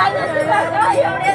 तुला काय एवढे